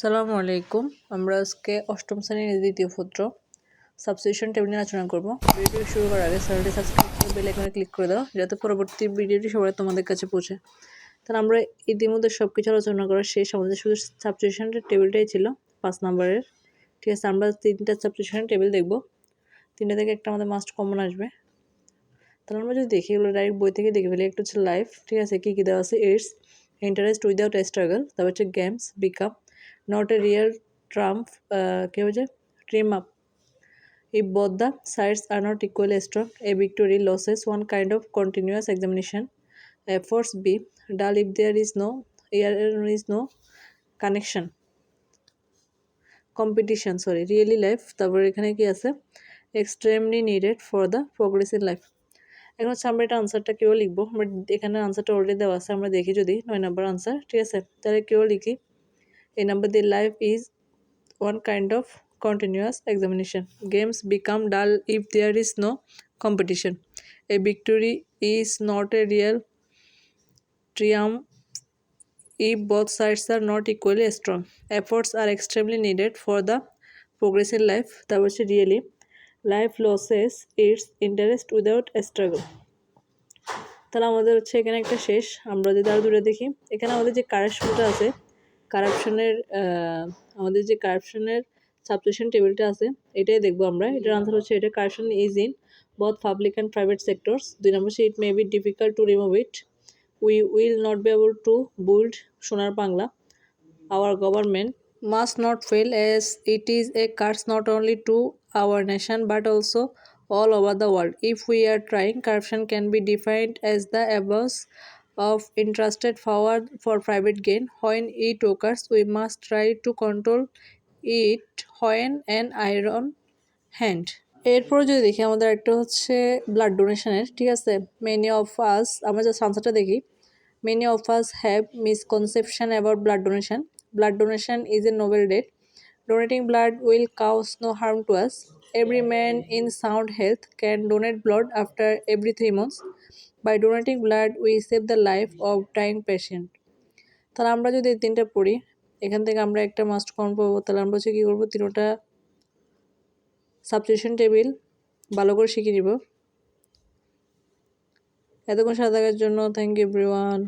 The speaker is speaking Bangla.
সালামু আলাইকুম। আমরা আজকে অষ্টম শ্রেণির দ্বিতীয় পত্র সাবস্টিটিউশন টেবিল নিয়ে আলোচনা করব। ভিডিওটি শুরু করার আগে চ্যানেলটি সাবস্ক্রাইব করে বেল আইকনে ক্লিক করে দাও, যাতে পরবর্তী ভিডিওটি সবাই তোমাদের কাছে পৌঁছে। তাহলে আমরা ইতিমধ্যে সব কিছু আলোচনা করার শেষ আমাদের শুধু সাবস্টিটিউশনের টেবিলটাই ছিল, পাঁচ নাম্বারের। ঠিক আছে, আমরা তিনটা সাবস্টিটিউশনের টেবিল দেখব। তিনটা থেকে একটা আমাদের মাস্ট কমন আসবে। তাহলে আমরা যদি দেখি, এগুলো ডাইরেক্ট বই থেকে দেখে ফেলি। একটা হচ্ছে লাইফ ঠিক আছে, কী কী দেওয়া আছে? এইডস ইন্টারেস্ট উইদাউট স্ট্রাগল তারপর হচ্ছে games become not a real trump uh, হয়েছে trim if both the sides are not equally strong a victory loses one kind of continuous examination efforts b dull if there is no there is no connection competition sorry really life তারপর এখানে কি আছে extremely needed for the progress in life এখন হচ্ছে আমরা এটা আনসারটা কেউ লিখব আমরা এখানে আনসারটা অলরেডি দেওয়া আছে আমরা দেখি যদি নয় নাম্বার আনসার ঠিক আছে তাহলে কেউ লিখি A number the life is one kind of continuous examination. Games become dull if there is no competition. A victory is not a real triumph if both sides are not equally strong. Efforts are extremely needed for the progress in life. That was really life loses its interest without a struggle. তাহলে আমাদের হচ্ছে এখানে একটা শেষ আমরা যদি আরও দূরে দেখি এখানে আমাদের যে কারেকশনটা আছে কারাপশনের আমাদের যে কারাপশনের সাবস্টেশন টেবিলটা আছে, এটাই দেখব আমরা। এটার আনসার হচ্ছে, এটা corruption is in both public and private sectors দুই নম্বর হচ্ছে it may be difficult to remove it we will not be able to build Sonar Bangla. Our government must not fail as it is a curse not only to our nation but also all over the world if we are trying corruption can be defined as the abuse of entrusted power for private gain. When it occurs, we must try to control it when an iron hand. এরপর যদি দেখি আমাদের একটা হচ্ছে ব্লাড ডোনেশনের ঠিক আছে? মেনি অফ আস আমরা যে আনসারটা দেখি। Many of us have misconception about blood donation blood donation is a noble deed donating blood will cause no harm to us every man in sound health can donate blood after every three months by donating blood we save the life of dying patient তাহলে আমরা যদি এই তিনটা পড়ি এখান থেকে আমরা একটা মাস্ট কম পাবো। তাহলে আমরা হচ্ছে কী করব? তিনোটা সাবস্টিটিউশন টেবিল ভালো করে শিখে নিব। এতক্ষণ থাকার জন্য থ্যাংক ইউ এভরিওয়ান